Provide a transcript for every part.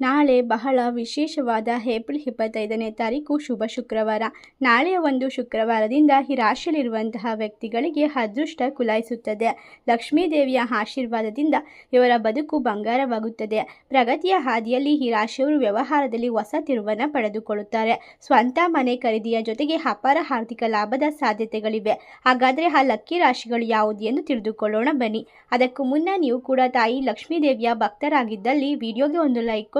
ನಾಳೆ ಬಹಳ ವಿಶೇಷವಾದ ಏಪ್ರಿಲ್ ಇಪ್ಪತ್ತೈದನೇ ತಾರೀಕು ಶುಭ ಶುಕ್ರವಾರ. ನಾಳೆಯ ಒಂದು ಶುಕ್ರವಾರದಿಂದ ಈ ರಾಶಿಯಲ್ಲಿರುವಂತಹ ವ್ಯಕ್ತಿಗಳಿಗೆ ಅದೃಷ್ಟ ಕುಲಾಯಿಸುತ್ತದೆ. ಲಕ್ಷ್ಮೀ ದೇವಿಯ ಆಶೀರ್ವಾದದಿಂದ ಇವರ ಬದುಕು ಬಂಗಾರವಾಗುತ್ತದೆ. ಪ್ರಗತಿಯ ಹಾದಿಯಲ್ಲಿ ಈ ರಾಶಿಯವರು ವ್ಯವಹಾರದಲ್ಲಿ ಹೊಸ ತಿರುವನ್ನು ಪಡೆದುಕೊಳ್ಳುತ್ತಾರೆ. ಸ್ವಂತ ಮನೆ ಖರೀದಿಯ ಜೊತೆಗೆ ಅಪಾರ ಆರ್ಥಿಕ ಲಾಭದ ಸಾಧ್ಯತೆಗಳಿವೆ. ಹಾಗಾದರೆ ಆ ಲಕ್ಕಿ ರಾಶಿಗಳು ಯಾವುದು ಎಂದು ತಿಳಿದುಕೊಳ್ಳೋಣ ಬನ್ನಿ. ಅದಕ್ಕೂ ಮುನ್ನ ನೀವು ಕೂಡ ತಾಯಿ ಲಕ್ಷ್ಮೀ ದೇವಿಯ ಭಕ್ತರಾಗಿದ್ದಲ್ಲಿ ವಿಡಿಯೋಗೆ ಒಂದು ಲೈಕ್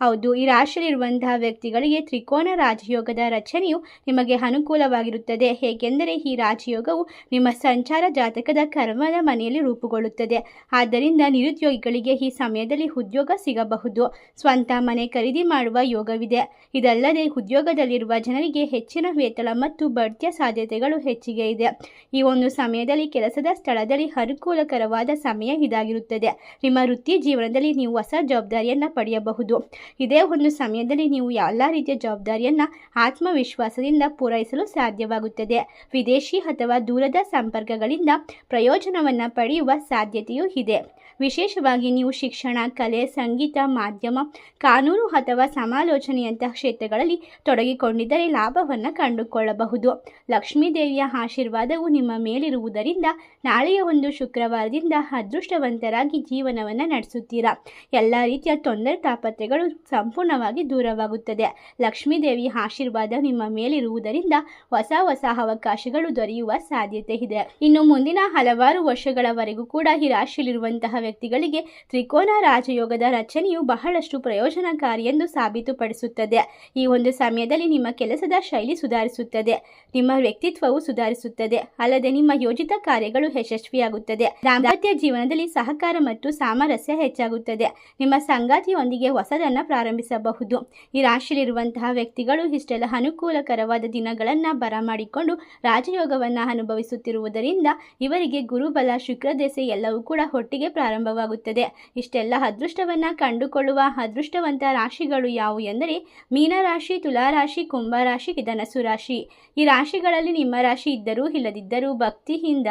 ಹೌದು, ಈ ರಾಶಿಯಲ್ಲಿರುವಂತಹ ವ್ಯಕ್ತಿಗಳಿಗೆ ತ್ರಿಕೋನ ರಾಜಯೋಗದ ರಚನೆಯು ನಿಮಗೆ ಅನುಕೂಲವಾಗಿರುತ್ತದೆ. ಏಕೆಂದರೆ ಈ ರಾಜಯೋಗವು ನಿಮ್ಮ ಸಂಚಾರ ಜಾತಕದ ಕರ್ಮದ ಮನೆಯಲ್ಲಿ ರೂಪುಗೊಳ್ಳುತ್ತದೆ. ಆದ್ದರಿಂದ ನಿರುದ್ಯೋಗಿಗಳಿಗೆ ಈ ಸಮಯದಲ್ಲಿ ಉದ್ಯೋಗ ಸಿಗಬಹುದು. ಸ್ವಂತ ಮನೆ ಖರೀದಿ ಮಾಡುವ ಯೋಗವಿದೆ. ಇದಲ್ಲದೆ ಉದ್ಯೋಗದಲ್ಲಿರುವ ಜನರಿಗೆ ಹೆಚ್ಚಿನ ವೇತನ ಮತ್ತು ಬಡ್ತಿಯ ಸಾಧ್ಯತೆಗಳು ಹೆಚ್ಚಿಗೆ ಇದೆ. ಈ ಒಂದು ಸಮಯದಲ್ಲಿ ಕೆಲಸದ ಸ್ಥಳದಲ್ಲಿ ಅನುಕೂಲಕರವಾದ ಸಮಯ ಇದಾಗಿರುತ್ತದೆ. ನಿಮ್ಮ ವೃತ್ತಿ ಜೀವನದಲ್ಲಿ ನೀವು ಹೊಸ ಜವಾಬ್ದಾರಿಯನ್ನು ಪಡೆಯಬಹುದು. ಇದೇ ಒಂದು ಸಮಯದಲ್ಲಿ ನೀವು ಎಲ್ಲ ರೀತಿಯ ಜವಾಬ್ದಾರಿಯನ್ನು ಆತ್ಮವಿಶ್ವಾಸದಿಂದ ಪೂರೈಸಲು ಸಾಧ್ಯವಾಗುತ್ತದೆ. ವಿದೇಶಿ ಅಥವಾ ದೂರದ ಸಂಪರ್ಕಗಳಿಂದ ಪ್ರಯೋಜನವನ್ನು ಪಡೆಯುವ ಸಾಧ್ಯತೆಯೂ ಇದೆ. ವಿಶೇಷವಾಗಿ ನೀವು ಶಿಕ್ಷಣ, ಕಲೆ, ಸಂಗೀತ, ಮಾಧ್ಯಮ, ಕಾನೂನು ಅಥವಾ ಸಮಾಲೋಚನೆಯಂತಹ ಕ್ಷೇತ್ರಗಳಲ್ಲಿ ತೊಡಗಿಕೊಂಡಿದ್ದರೆ ಲಾಭವನ್ನು ಕಂಡುಕೊಳ್ಳಬಹುದು. ಲಕ್ಷ್ಮೀ ದೇವಿಯ ಆಶೀರ್ವಾದವು ನಿಮ್ಮ ಮೇಲಿರುವುದರಿಂದ ನಾಳೆಯ ಒಂದು ಶುಕ್ರವಾರದಿಂದ ಅದೃಷ್ಟವಂತರಾಗಿ ಜೀವನವನ್ನು ನಡೆಸುತ್ತೀರಾ. ಎಲ್ಲ ರೀತಿಯ ತೊಂದರೆ ತಾಪತ್ರೆಗಳು ಸಂಪೂರ್ಣವಾಗಿ ದೂರವಾಗುತ್ತದೆ. ಲಕ್ಷ್ಮೀದೇವಿ ಆಶೀರ್ವಾದ ನಿಮ್ಮ ಮೇಲಿರುವುದರಿಂದ ಹೊಸ ಹೊಸ ಅವಕಾಶಗಳು ದೊರೆಯುವ ಸಾಧ್ಯತೆ ಇದೆ. ಇನ್ನು ಮುಂದಿನ ಹಲವಾರು ವರ್ಷಗಳವರೆಗೂ ಕೂಡ ಈ ರಾಶಿಯಲ್ಲಿರುವಂತಹ ವ್ಯಕ್ತಿಗಳಿಗೆ ತ್ರಿಕೋನ ರಾಜಯೋಗದ ರಚನೆಯು ಬಹಳಷ್ಟು ಪ್ರಯೋಜನಕಾರಿ ಎಂದು ಸಾಬೀತುಪಡಿಸುತ್ತದೆ. ಈ ಒಂದು ಸಮಯದಲ್ಲಿ ನಿಮ್ಮ ಕೆಲಸದ ಶೈಲಿ ಸುಧಾರಿಸುತ್ತದೆ. ನಿಮ್ಮ ವ್ಯಕ್ತಿತ್ವವು ಸುಧಾರಿಸುತ್ತದೆ. ಅಲ್ಲದೆ ನಿಮ್ಮ ಯೋಜಿತ ಕಾರ್ಯಗಳು ಯಶಸ್ವಿಯಾಗುತ್ತದೆ. ದಾಂಪತ್ಯ ಜೀವನದಲ್ಲಿ ಸಹಕಾರ ಮತ್ತು ಸಾಮರಸ್ಯ ಹೆಚ್ಚಾಗುತ್ತದೆ. ನಿಮ್ಮ ಸಂಗಾತಿಯೊಂದಿಗೆ ಹೊಸದನ್ನು ಪ್ರಾರಂಭಿಸಬಹುದು. ಈ ರಾಶಿಯಲ್ಲಿರುವಂತಹ ವ್ಯಕ್ತಿಗಳು ಇಷ್ಟೆಲ್ಲ ಅನುಕೂಲಕರವಾದ ದಿನಗಳನ್ನು ಬರಮಾಡಿಕೊಂಡು ರಾಜಯೋಗವನ್ನು ಅನುಭವಿಸುತ್ತಿರುವುದರಿಂದ ಇವರಿಗೆ ಗುರುಬಲ ಶುಕ್ರದೆಸೆ ಎಲ್ಲವೂ ಕೂಡ ಒಟ್ಟಿಗೆ ಪ್ರಾರಂಭವಾಗುತ್ತದೆ. ಇಷ್ಟೆಲ್ಲ ಅದೃಷ್ಟವನ್ನು ಕಂಡುಕೊಳ್ಳುವ ಅದೃಷ್ಟವಂತ ರಾಶಿಗಳು ಯಾವುವು ಎಂದರೆ ಮೀನರಾಶಿ ತುಲಾರಾಶಿ ಕುಂಭರಾಶಿ ಧನಸು ರಾಶಿ. ಈ ರಾಶಿಗಳಲ್ಲಿ ನಿಮ್ಮ ರಾಶಿ ಇದ್ದರೂ ಇಲ್ಲದಿದ್ದರೂ ಭಕ್ತಿಯಿಂದ